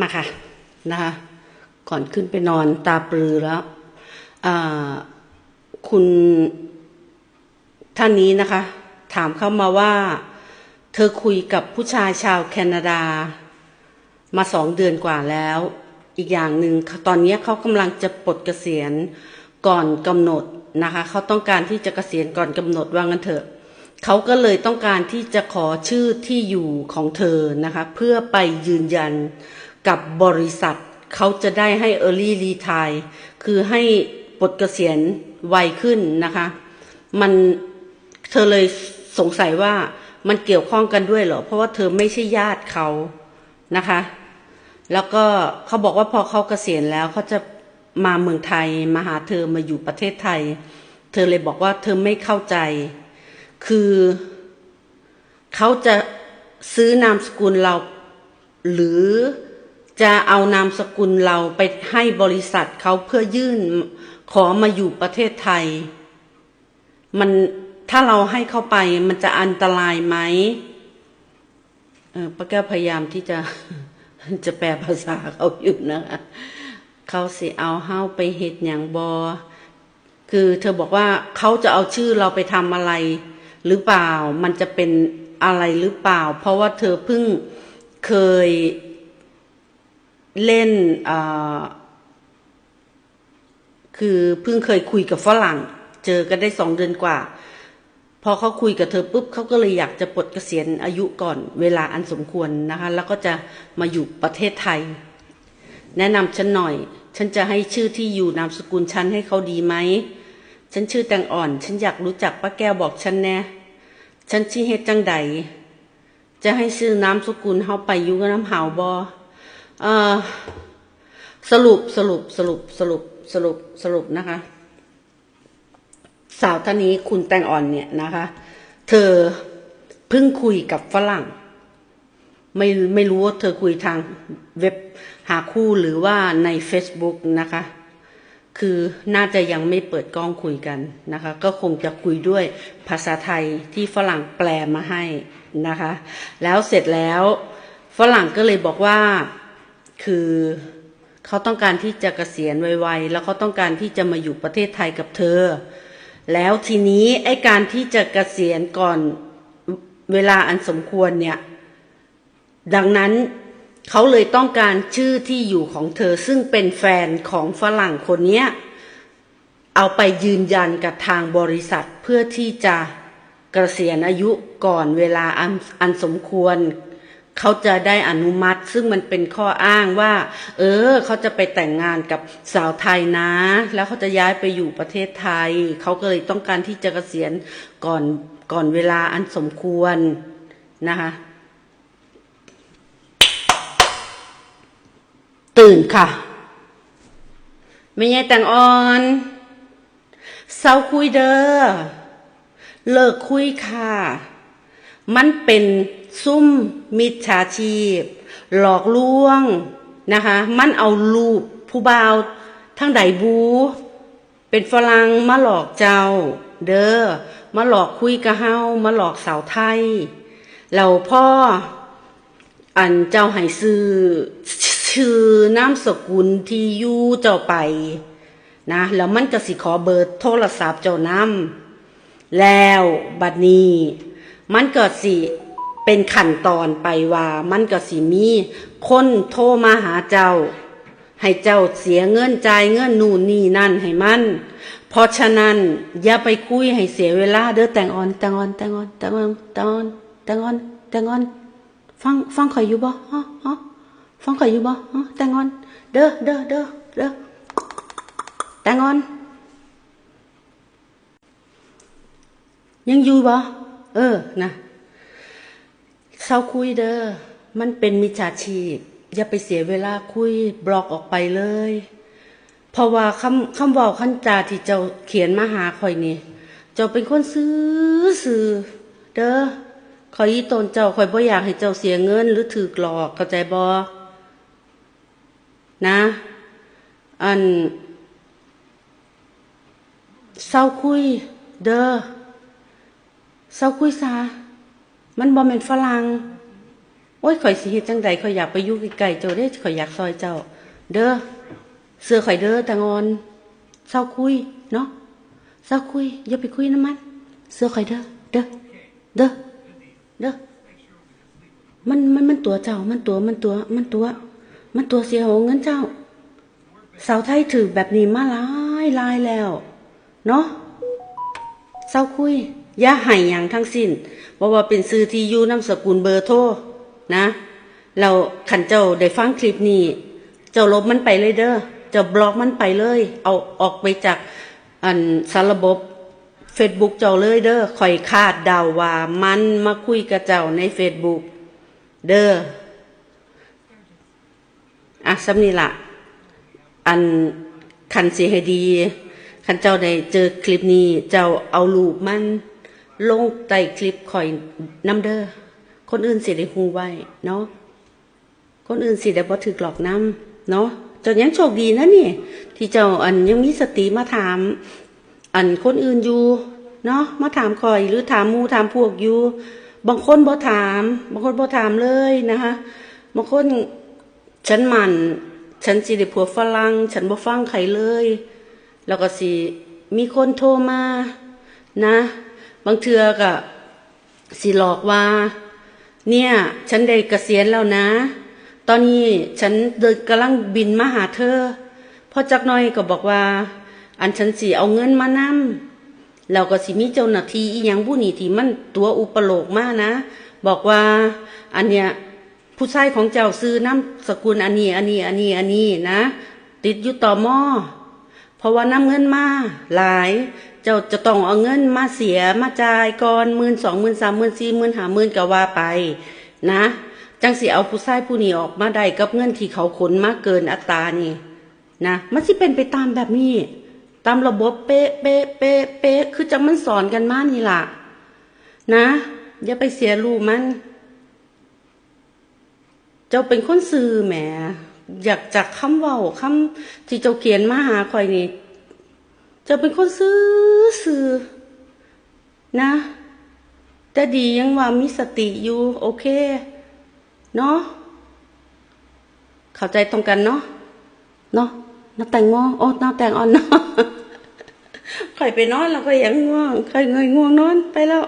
มาค่ะนะคะ ก่อนขึ้นไปนอนตาปรือแล้วคุณท่านนี้นะคะ ถามเข้ามาว่า เธอคุยกับผู้ชายชาวแคนาดา มาสองเดือนกว่าแล้ว อีกอย่างหนึ่งตอนนี้เขากำลังจะปลดเกษียณก่อนกำหนดนะคะเขาต้องการที่จะเกษียณก่อนกำหนดว่างั้นเถอะเขาก็เลยต้องการที่จะขอชื่อที่อยู่ของเธอนะคะ เพื่อไปยืนยัน กับบริษัท เขาจะได้ให้ Early Retire คือให้ปลดเกษียณไวขึ้นนะคะ มันเธอเลยสงสัยว่ามันเกี่ยวข้องกันด้วยเหรอ เพราะว่าเธอไม่ใช่ญาติเขานะคะ แล้วก็เขาบอกว่าพอเขาเกษียณแล้วเขาจะมาเมืองไทยมาหาเธอมาอยู่ประเทศไทย เธอเลยบอกว่าเธอไม่เข้าใจ คือเขาจะซื้อนามสกุลเราหรือ จะเอานามสกุลเราไปให้บริษัทเขาเพื่อยื่นขอมาอยู่ประเทศไทย มันถ้าเราให้เข้าไปมันจะอันตรายไหมเออป้าแก้วพยายามที่จะจะแปลภาษาเขาอยู่นะคะเขาสิเอาเฮ้าไปเฮ็ดอย่างบอ คือเธอบอกว่าเขาจะเอาชื่อเราไปทำอะไร หรือเปล่ามันจะเป็นอะไรหรือเปล่า เพราะว่าเธอเพิ่งเคย เล่นคือเพิ่งเคยคุยกับฝรั่ง เจอกันได้สองเดือนกว่า พอเขาคุยกับเธอปุ๊บเขาก็เลยอยากจะปลดเกษียณอายุก่อนเวลาอันสมควรนะคะ แล้วก็จะมาอยู่ประเทศไทย แนะนำฉันหน่อย ฉันจะให้ชื่อที่อยู่นามสกุลฉันให้เขาดีไหมฉันชื่อแตงอ่อน ฉันอยากรู้จักป้าแก้วบอกฉันแน่ฉันชื่อเฮ็ดจังใดจะให้ซื้อนามสกุลเฮาไปอยู่กับน้ำหาวบอ สรุปสรุปสรุปสรุปสรุปสรุปนะคะ สาวท่านนี้คุณแตงอ่อนเนี่ยนะคะ เธอเพิ่งคุยกับฝรั่ง ไม่ไม่รู้ว่าเธอคุยทางเว็บหาคู่หรือว่าใน Facebook นะคะ คือน่าจะยังไม่เปิดกล้องคุยกันนะคะ ก็คงจะคุยด้วยภาษาไทยที่ฝรั่งแปลมาให้นะคะ แล้วเสร็จแล้วฝรั่งก็เลยบอกว่า คือเขาต้องการที่จะเกษียณไวๆแล้วเขาต้องการที่จะมาอยู่ประเทศไทยกับเธอ แล้วทีนี้ไอ้การที่จะเกษียณก่อนเวลาอันสมควรเนี่ย ดังนั้นเขาเลยต้องการชื่อที่อยู่ของเธอซึ่งเป็นแฟนของฝรั่งคนเนี้ยเอาไปยืนยันกับทางบริษัทเพื่อที่จะเกษียณอายุก่อนเวลาอันอันสมควร เขาจะได้อนุมัติ ซึ่งมันเป็นข้ออ้างว่า เออ เขาจะไปแต่งงานกับสาวไทยนะ แล้วเขาจะย้ายไปอยู่ประเทศไทย เขาก็เลยต้องการที่จะเกษียณก่อนก่อนเวลาอันสมควรนะคะตื่นค่ะไม่ใช่แต่งอ่อนเศร้าคุยเด้อเลิกคุยค่ะ มันเป็นซุ่มมิจฉาชีพ หลอกลวงนะคะ มันเอารูปผู้บ่าวทั้งใดบู เป็นฝรั่งมาหลอกเจ้า เด้อมาหลอกคุยกับเฮามาหลอกสาวไทยเราพ่ออันเจ้าให้ซื้อชื่อนามสกุลที่อยู่เจ้าไปนะแล้วมันก็สิขอเบอร์โทรศัพท์เจ้านำแล้วบัดนี้ มันก็สิเป็นขั้นตอนไปว่า มันก็สิมี คนโทรมาหาเจ้า ให้เจ้าเสียเงินจ่ายเงินนู่นนี่นั่นให้มัน เพราะฉะนั้นอย่าไปคุยให้เสียเวลาเด้อแต่งอ่อนแต่งอ่อนแต่งอ่อนแต่งอ่อนแต่งอ่อนแต่งอ่อนแต่งอ่อนฟังฟังข่อยอยู่บ่ฮะฮะฟังข่อยอยู่บ่ฮะแต่งอ่อน เด้อเด้อเด้อเด้อแต่งอ่อน ยังอยู่บ่ เออนะเศร้าคุยเด้อมันเป็นมิจฉาชีพ อย่าไปเสียเวลาคุยบล็อกออกไปเลย เพราะว่าคำคำเว่าคำจาที่เจ้าเขียนมาหาข่อยนี่ เจ้าเป็นคนซื้อซื้อเด้อข่อยอีตนเจ้าข่อยบ่อยากให้เจ้าเสียเงิน หรือถือหลอกเข้าใจบ่นะ อันเศร้าคุย เด้อ เศร้าคุยซะมันบ่แม่นฝรั่งโอ้ยข่อยสิเฮ็ดจังใดข่อยอยากไปอยู่ใกล้ๆเจ้าเด้ข่อยอยากซอยเจ้า เด้อเสือข่อยเด้อตางอนเศร้าคุยเนาะเศร้าคุยอย่าไปคุยน้ำมัน เสือข่อยเด้อเด้อเด้อเด้อมันมันมันตัวเจ้า มันตัวมันตัวมันตัว มันตัวเสียเอาเงินเจ้าสาวไทยถือแบบนี้มาหลายหลายแล้ว เนาะเศร้าคุย อย่าให้อย่างทั้งสิ้นเพราะว่าเป็นซื้อที่อยู่นามสกุลเบอร์โทรนะเราขันเจ้าได้ฟังคลิปนี้ เจ้าลบมันไปเลยเด้อเจ้าบล็อกมันไปเลย เอาออกไปจากอันสารบบ Facebook เจ้าเลยเด้อคอยคาดเดาว่ามันมาคุยกับเจ้าใน Facebook เด้ออะสำนี่ละอันคันเสียให้ดีคันเจ้าได้เจอคลิปนี้ เจ้าเอารูปมัน ลงใต้คลิปคอยน้ำเด้อคนอื่นสิได้ฮู้ไว้เนาะคนอื่นสิได้บ่ถึกหลอกน้ำเนาะจ้ายังโชคดีนะนี่ ที่เจ้าอันยังมีสติมาถาม อันคนอื่นอยู่เนาะมาถามคอยหรือถามมูถามพวกอยู่บางคนบ่ถาม บางคนบ่ถามเลยนะคะบางคนฉันหมันฉันสิได้ผัวฝรั่งฉันบ่ฟังใครเลย แล้วก็สิมีคนโทรมานะ บางเทือก็สิหลอกว่า เนี่ย ฉันได้เกษียณแล้วนะ ตอนนี้ฉันเดินกำลังบินมาหาเธอพอจักหน่อยก็บอกว่า อันฉันสิเอาเงินมานำแล้วก็สิมีเจ้าหน้าที่อีหยังผู้นี้ที่มันตัวอุปโลกมากนะ บอกว่า อันเนี้ยผู้ชายของเจ้าซื้อน้ำสกุลอันนี้ อันนี้ อันนี้ อันนี้นะ ติดอยู่ต่อหม้อเพราะว่าน้ำเงินมาหลาย เจ้าจะต้องเอาเงินมาเสียมาจ่ายก่อนหมื่นสองหมื่นสามหมื่นสี่หมื่นห้าหมื่นก็ว่าไป นะ จังสิเอาผู้ชายผู้นี้ออกมาได้กับเงินที่เขาขนมาเกินอัตรานี่นะมันสิเป็นไปตามแบบนี้ ตามระบบเป๊ะเป๊ะเป๊ะเป๊ะคือจังมันสอนกันมานี่ล่ะ นะอย่าไปเสียรูกมัน เจ้าเป็นคนสื่อแหม อยากจากคำเว้าคำที่เจ้าเขียนมาหาคอยนี่ จะเป็นคนซื้อสื่อนะ แต่ดียังว่ามีสติอยู่ โอเค เนาะเข้าใจตรงกันเนาะเนาะน้าแตงโมโอ้น้าแตงอ่อนเนาะข่อยไปนอนแล้วก็ยังง่วงข่อยเงยง่วงนอนไปแล้ว